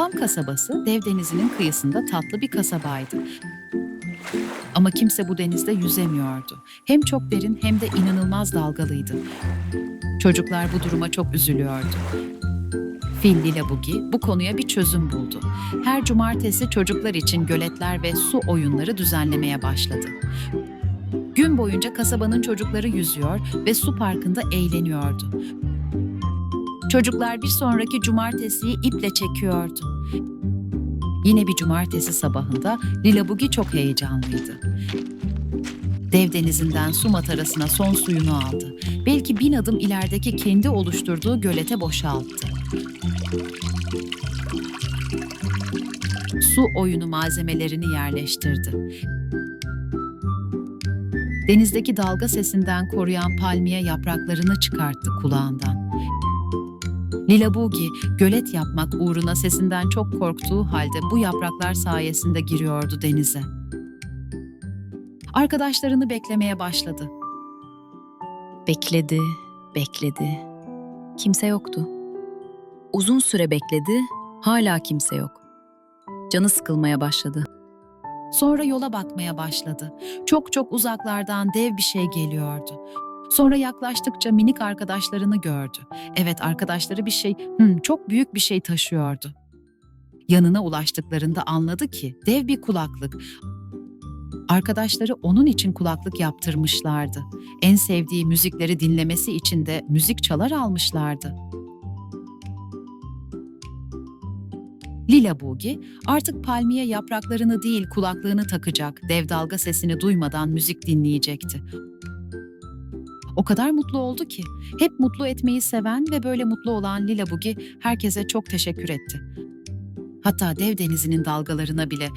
Pam kasabası dev denizinin kıyısında tatlı bir kasabaydı. Ama kimse bu denizde yüzemiyordu. Hem çok derin hem de inanılmaz dalgalıydı. Çocuklar bu duruma çok üzülüyordu. Fil Lila Bugi bu konuya bir çözüm buldu. Her cumartesi çocuklar için göletler ve su oyunları düzenlemeye başladı. Gün boyunca kasabanın çocukları yüzüyor ve su parkında eğleniyordu. Çocuklar bir sonraki cumartesiyi iple çekiyordu. Yine bir cumartesi sabahında Lila Bugi çok heyecanlıydı. Dev denizinden su matarasına son suyunu aldı. Belki bin adım ilerideki kendi oluşturduğu gölete boşalttı. Su oyunu malzemelerini yerleştirdi. Denizdeki dalga sesinden koruyan palmiye yapraklarını çıkarttı kulağından. Lila Bugi, gölet yapmak uğruna sesinden çok korktuğu halde bu yapraklar sayesinde giriyordu denize. Arkadaşlarını beklemeye başladı. Bekledi, bekledi. Kimse yoktu. Uzun süre bekledi, hala kimse yok. Canı sıkılmaya başladı. Sonra yola bakmaya başladı. Çok çok uzaklardan dev bir şey geliyordu. Sonra yaklaştıkça minik arkadaşlarını gördü. Evet arkadaşları bir şey, hmm, çok büyük bir şey taşıyordu. Yanına ulaştıklarında anladı ki dev bir kulaklık. Arkadaşları onun için kulaklık yaptırmışlardı. En sevdiği müzikleri dinlemesi için de müzik çalar almışlardı. Lila Bugi artık palmiye yapraklarını değil kulaklığını takacak, dev dalga sesini duymadan müzik dinleyecekti. O kadar mutlu oldu ki, hep mutlu etmeyi seven ve böyle mutlu olan Lila Bugi herkese çok teşekkür etti. Hatta dev denizinin dalgalarına bile